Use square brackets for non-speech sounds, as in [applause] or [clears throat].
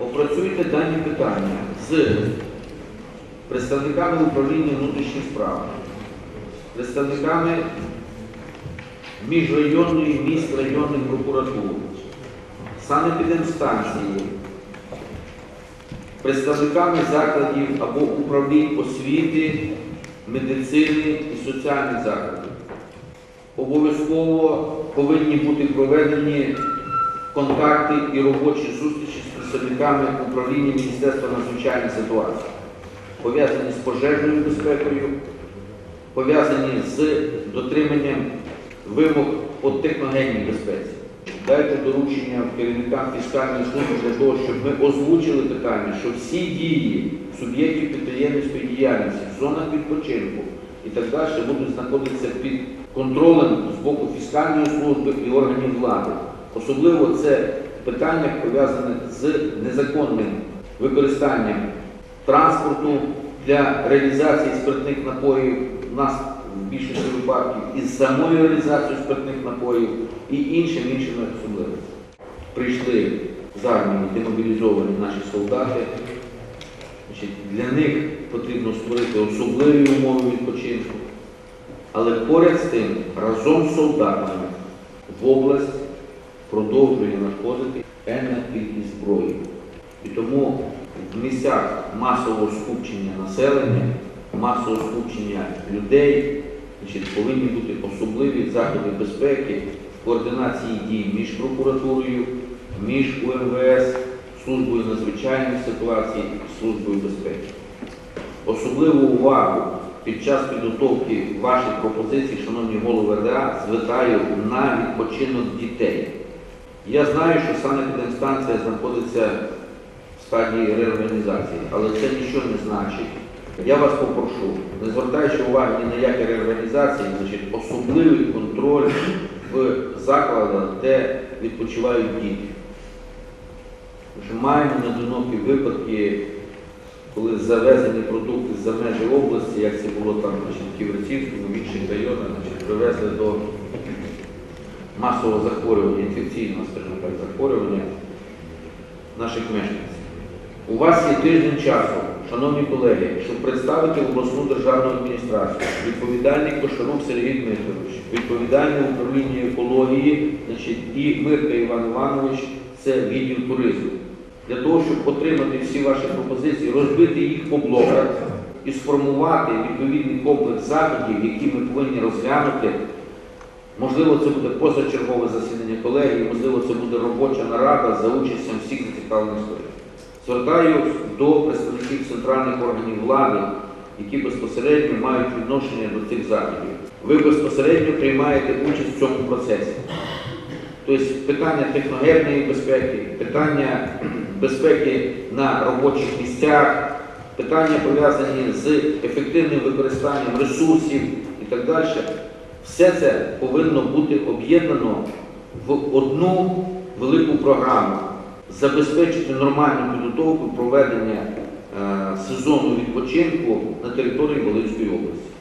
Опрацюйте дані питання з представниками управління внутрішніх справ, представниками міжрайонної міськрайонних прокуратур, санепідемстанції, представниками закладів або управлінь освіти, медицини і соціальних закладів. Обов'язково повинні бути проведені контакти і робочі зустрічі представниками управління Міністерства надзвичайних ситуацій, пов'язані з пожежною безпекою, пов'язані з дотриманням вимог по техногенній безпеці. Дайте доручення керівникам фіскальної служби для того, щоб ми озвучили питання, що всі дії суб'єктів підприємницької діяльності, в зонах відпочинку і так далі будуть знаходитися під контролем з боку фіскальної служби і органів влади. Особливо це питання пов'язане з незаконним використанням транспорту для реалізації спиртних напоїв. У нас в більшості випадків із самою реалізацією спиртних напоїв і іншими іншими особливостями. Прийшли з армії демобілізовані наші солдати. Для них потрібно створити особливі умови відпочинку. Але поряд з тим, разом з солдатами в область продовжує надходити певна кількість зброї. І тому в місцях масового скупчення населення, масового скупчення людей значить, повинні бути особливі заходи безпеки, координації дій між прокуратурою, між УМВС, службою надзвичайних ситуацій службою безпеки. Особливу увагу під час підготовки ваших пропозицій, шановні голови РДА, звертаю на відпочинок дітей. Я знаю, що санепідемстанція знаходиться в стадії реорганізації, але це нічого не значить. Я вас попрошу, не звертаючи уваги ні на які реорганізації, значить, особливий контроль в закладах, де відпочивають діти. Тому маємо неодинокі випадки, коли завезені продукти з-за межі області, як це було там в Ківерцівському, в інших районах, значить, привезли до масового захворювання, інфекційного, скажімо так, захворювання наших мешканців. У вас є тиждень часу, шановні колеги, щоб представити обласну державну адміністрацію, відповідальний Кошарук Сергій Дмитрович, відповідальне управління екології, значить, і Мирка Іван Іванович, це відділ туризму. Для того, щоб отримати всі ваші пропозиції, розбити їх по блоках і сформувати відповідний комплекс заходів, які ми повинні розглянути Можливо, це буде позачергове засідання колегії, можливо, це буде робоча нарада за участю всіх зацікавлених сторін. Звертаюсь до представників центральних органів влади, які безпосередньо мають відношення до цих заходів. Ви безпосередньо приймаєте участь в цьому процесі. Тобто питання техногенної безпеки, питання [clears throat] безпеки на робочих місцях, питання пов'язані з ефективним використанням ресурсів і так далі. Все це повинно бути об'єднано в одну велику програму, забезпечити нормальну підготовку проведення е, сезону відпочинку на території Волинської області.